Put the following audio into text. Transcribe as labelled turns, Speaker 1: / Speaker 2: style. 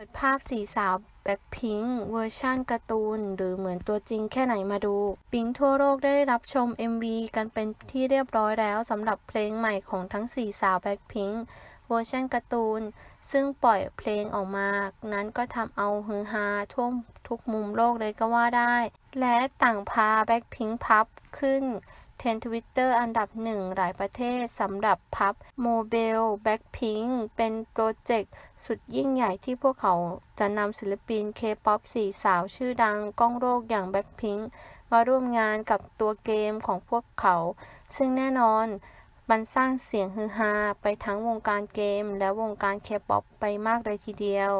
Speaker 1: เปิดภาพสี่สาวแบ็คพิงค์เวอร์ชั่นการ์ตูน หรือเหมือนตัวจริงแค่ไหนมาดู ปิงทั่วโลกได้รับชม MV กันเป็นที่เรียบร้อยแล้วสำหรับเพลงใหม่ของทั้งสี่สาวแบ็คพิงค์เวอร์ชันการ์ตูน ซึ่งปล่อยเพลงออกมา นั้นก็ทำเอาฮือฮาทั่วทุกมุมโลกเลยก็ว่าได้ และต่างพาแบ็คพิงค์พับขึ้น เทรนทวิตเตอร์อันดับหนึ่งหลายประเทศสำหรับพับโมเบลแบ็คพิงเป็นโปรเจกต์สุดยิ่งใหญ่ที่พวกเขาจะนำศิลปินเคป๊อปสี่สาวชื่อดังก้องโลกอย่างแบ็คพิงมาร่วมงานกับตัวเกมของพวกเขา ซึ่งแน่นอนมันสร้างเสียงฮือฮาไปทั้งวงการเกมและวงการเคป๊อปไปมากเลยทีเดียว